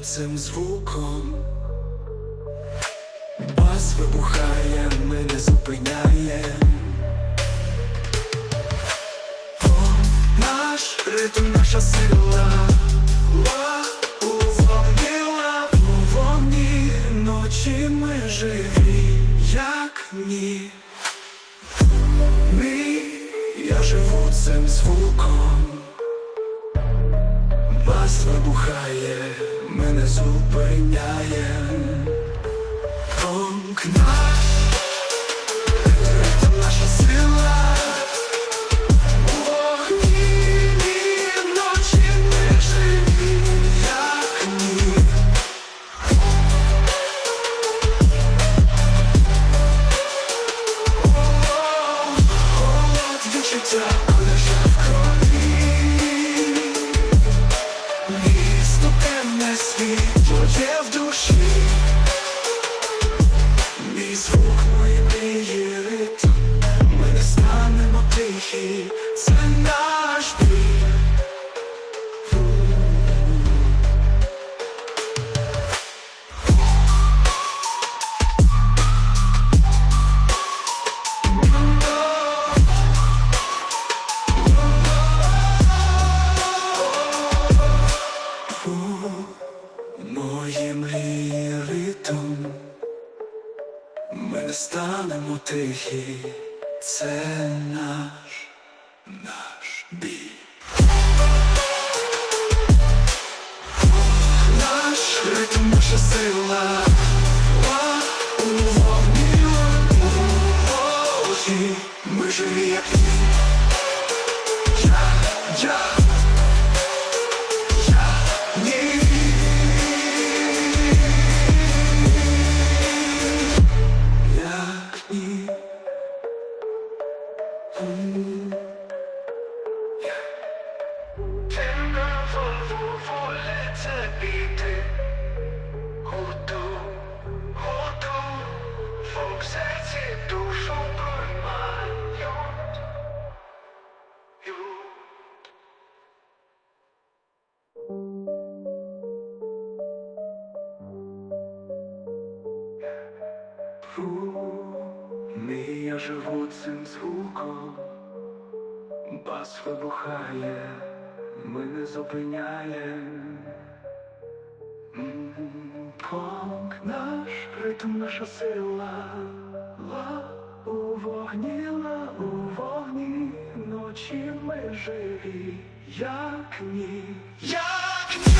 цим звуком. Бас вибухає, ми не зупиняєм. О, наш ритм, наша сила. Ла, у ночі ми живі, як ні. Ми, я живу цим звуком. Бас вибухає, не наш, ритм наша сила. У peaceful. Ми не станемо тихі, це наш, наш бій. Наш ритм, наша сила, Темнову волеться біти Гуду, гуду В серці душу проймають. Мій я живу цим звуком, бас вибухає, ми не зупиняєм. М, Понк наш ритм, наша сила, ла у вогні, ла у вогні, ночі ми живі, як ні, як ні.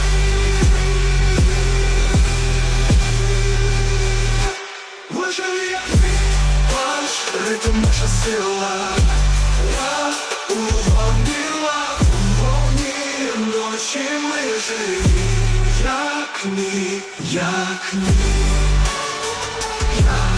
Ритм, наша сила. Я у живі, як ні, як ні, як ні.